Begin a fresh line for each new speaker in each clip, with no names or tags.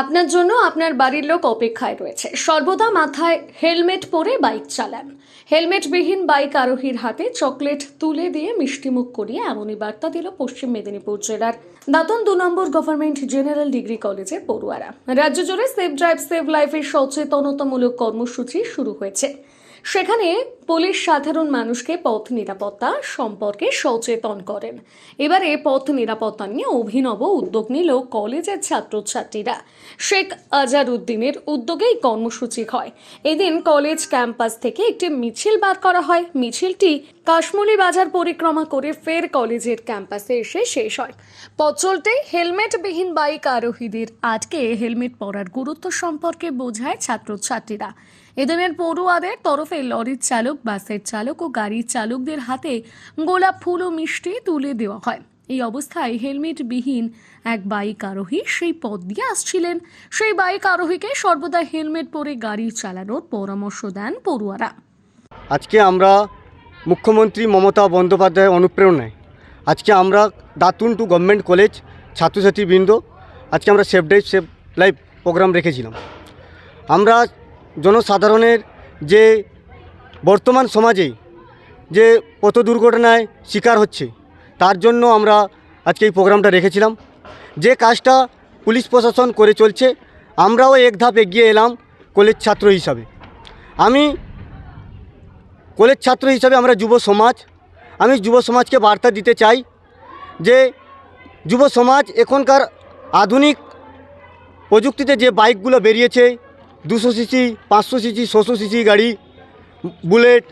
আপনার জন্য আপনার বাড়ির লোক অপেক্ষায় রয়েছে। সর্বদা মাথায় হেলমেট পরে বাইক চালান। হেলমেটবিহীন বাইক আরোহীর হাতে চকলেট তুলে দিয়ে মিষ্টিমুখ করিয়ে এমনই বার্তা দিল পশ্চিম মেদিনীপুর জেলার দাতন দু নম্বর গভর্নমেন্ট জেনারেল ডিগ্রি কলেজের পড়ুয়ারা। রাজ্য জুড়ে সেভ ড্রাইভ সেভ লাইফের সচেতনতামূলক কর্মসূচি শুরু হয়েছে। সেখানে পুলিশ সাধারণ মানুষকে পথ নিরাপত্তা সম্পর্কে সচেতন করেন। এবারে পথ নিরাপত্তা নিয়ে অভিনব উদ্যোগ নিল কলেজের ছাত্রছাত্রীরা। শেখ আজার উদ্দিনের উদ্যোগেই কর্মসূচি হয়। এদিন কলেজ ক্যাম্পাস থেকে একটি মিছিল বার করা হয়। মিছিলটি কাশমুলি বাজার পরিক্রমা করে ফের কলেজের ক্যাম্পাসে এসে শেষ হয়। পথ চলতেই হেলমেটবিহীন বাইক আরোহীদের আটকে হেলমেট পরার গুরুত্ব সম্পর্কে বোঝায় ছাত্রছাত্রীরা। এদিনের পড়ুয়াদের তরফে লরির চালক বাসের চালক ও গাড়ির চালকদের হাতে গোলাপ ফুল ও মিষ্টি তুলে দেওয়া হয়। এই অবস্থায় হেলমেটবিহীন এক বাইক আরোহী সেই পথ দিয়ে আসছিলেন। সেই বাইক আরোহীকে সর্বদা হেলমেট পরে গাড়ি চালানোর পরামর্শ দেন পড়ুয়ারা।
আজকে আমরা মুখ্যমন্ত্রী মমতা বন্দ্যোপাধ্যায়ের অনুপ্রেরণায়, আজকে আমরা দাতুন টু গভর্নমেন্ট কলেজ ছাত্রছাত্রীবৃন্দ, আজকে আমরা safe drive, safe life programme রেখেছিলাম। আমরা জনসাধারণের যে বর্তমান সমাজে যে পথ দুর্ঘটনায় শিকার হচ্ছে, তার জন্য আমরা আজকে এই প্রোগ্রামটা রেখেছিলাম। যে কাজটা পুলিশ প্রশাসন করে চলছে, আমরাও এক ধাপ এগিয়ে এলাম কলেজ ছাত্র হিসাবে। আমি কলেজ ছাত্র হিসাবে আমরা যুব সমাজ, আমি যুব সমাজকে বার্তা দিতে চাই যে যুব সমাজ এখনকার আধুনিক প্রযুক্তিতে যে বাইকগুলো বেরিয়েছে, দুশো সিসি, পাঁচশো সিসি, ছশো সিসি গাড়ি বুলেট,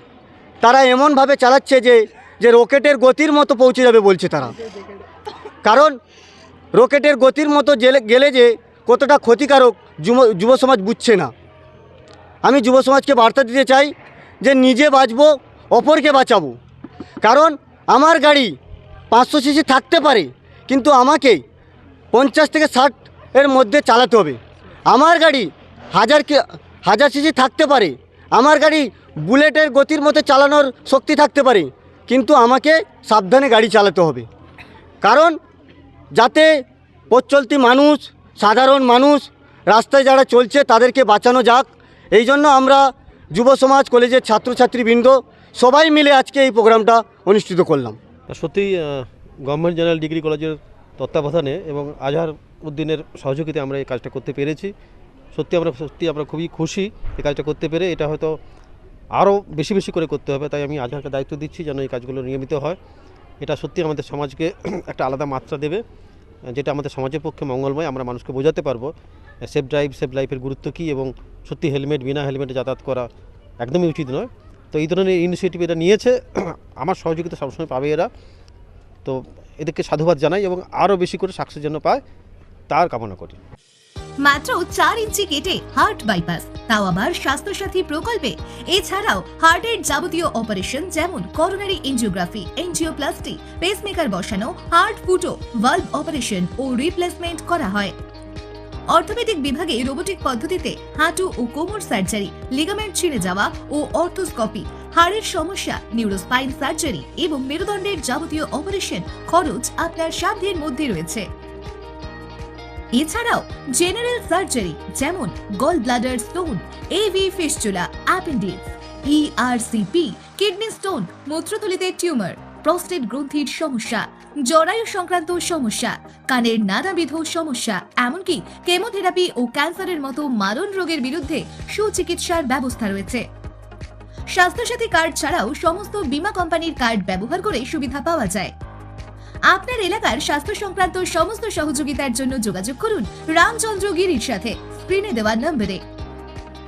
তারা এমনভাবে চালাচ্ছে যে যে রকেটের গতির মতো পৌঁছে যাবে বলছে তারা। কারণ, রকেটের গতির মতো জেলে, গেলে যে কতটা ক্ষতিকারক যুব যুব সমাজ বুঝছে না। আমি যুব সমাজকে বার্তা দিতে চাই যে নিজে বাঁচবো, অপরকে বাঁচাবো। কারণ, আমার গাড়ি পাঁচশো সিসি থাকতে পারে, কিন্তু আমাকে পঞ্চাশ থেকে ষাট এর মধ্যে চালাতে হবে। আমার গাড়ি হাজার কে হাজার সিসি থাকতে পারে, আমার গাড়ি বুলেটের গতির মতো চালানোর শক্তি থাকতে পারে, কিন্তু আমাকে সাবধানে গাড়ি চালাতে হবে। কারণ যাতে পথ মানুষ, সাধারণ মানুষ, রাস্তায় যারা চলছে তাদেরকে বাঁচানো যাক, এই জন্য আমরা যুব সমাজ, কলেজের ছাত্রছাত্রীবৃন্দ সবাই মিলে আজকে এই প্রোগ্রামটা অনুষ্ঠিত করলাম।
সত্যিই গভর্নমেন্ট জেনারেল ডিগ্রি কলেজের তত্ত্বাবধানে এবং আজহার উদ্দিনের সহযোগিতায় আমরা এই কাজটা করতে পেরেছি। সত্যি আমরা সত্যি আমরা খুবই খুশি এই কাজটা করতে পেরে। এটা হয়তো আরও বেশি বেশি করে করতে হবে, তাই আমি আজহারকে দায়িত্ব দিচ্ছি যেন এই কাজগুলো নিয়মিত হয়। এটা সত্যি আমাদের সমাজকে একটা আলাদা মাত্রা দেবে, যেটা আমাদের সমাজের পক্ষে মঙ্গলময়, আমরা মানুষকে বোঝাতে পারব। সেফ ড্রাইভ, সেফ লাইফের গুরুত্ব কী এবং সত্যি হেলমেট, বিনা হেলমেটে যাতায়াত করা একদমই উচিত নয়। তো এই ধরনের ইনিশিয়েটিভ এটা নিয়েছে, আমার সহযোগিতা সবসময় পাবে এরা। তো এদেরকে সাধুবাদ জানাই এবং আরও বেশি করে সাকসেস যেন পায়, তার কামনা করি।
মাত্র চার ইঞ্চি কেটে হার্ট বাইপাস তাও আবার স্বাস্থ্যসাথী প্রকল্পে। এছাড়াও হার্টের যাবতীয় অপারেশন যেমন করোনারি এনজিওগ্রাফি এনজিওপ্লাস্টি পেসমেকার বসানো হার্ট ফুটো ভালভ অপারেশন ও রিপ্লেসমেন্ট করা হয়। অর্থোপেডিক বিভাগে রোবোটিক পদ্ধতিতে হাঁটু ও কোমর সার্জারি লিগামেন্ট ছিঁড়ে যাওয়া ও অর্থোস্কোপি, হাড়ের সমস্যা নিউরোস্পাইন সার্জারি এবং মেরুদণ্ডের যাবতীয় অপারেশন খরচ আপনার সাধ্যের মধ্যে রয়েছে। এছাড়াও জেনারেল সার্জারি যেমন gall bladder stone AV fistula appendix ERCP kidney stone মূত্রতলিতে tumour prostate গ্রন্থির সমস্যা, জরায়ু সংক্রান্ত সমস্যা, কানের নানাবিধ সমস্যা, এমনকি কেমোথেরাপি ও ক্যান্সারের মতো মারণ রোগের বিরুদ্ধে সুচিকিৎসার ব্যবস্থা রয়েছে। স্বাস্থ্যসাথী কার্ড ছাড়াও সমস্ত বীমা কোম্পানির কার্ড ব্যবহার করে সুবিধা পাওয়া যায়। আপনার এলাকার স্বাস্থ্য সংক্রান্ত সমস্ত সহযোগিতার জন্য যোগাযোগ করুন রামচন্দ্র গিরির সাথে। স্ক্রিনে দেওয়া নম্বরে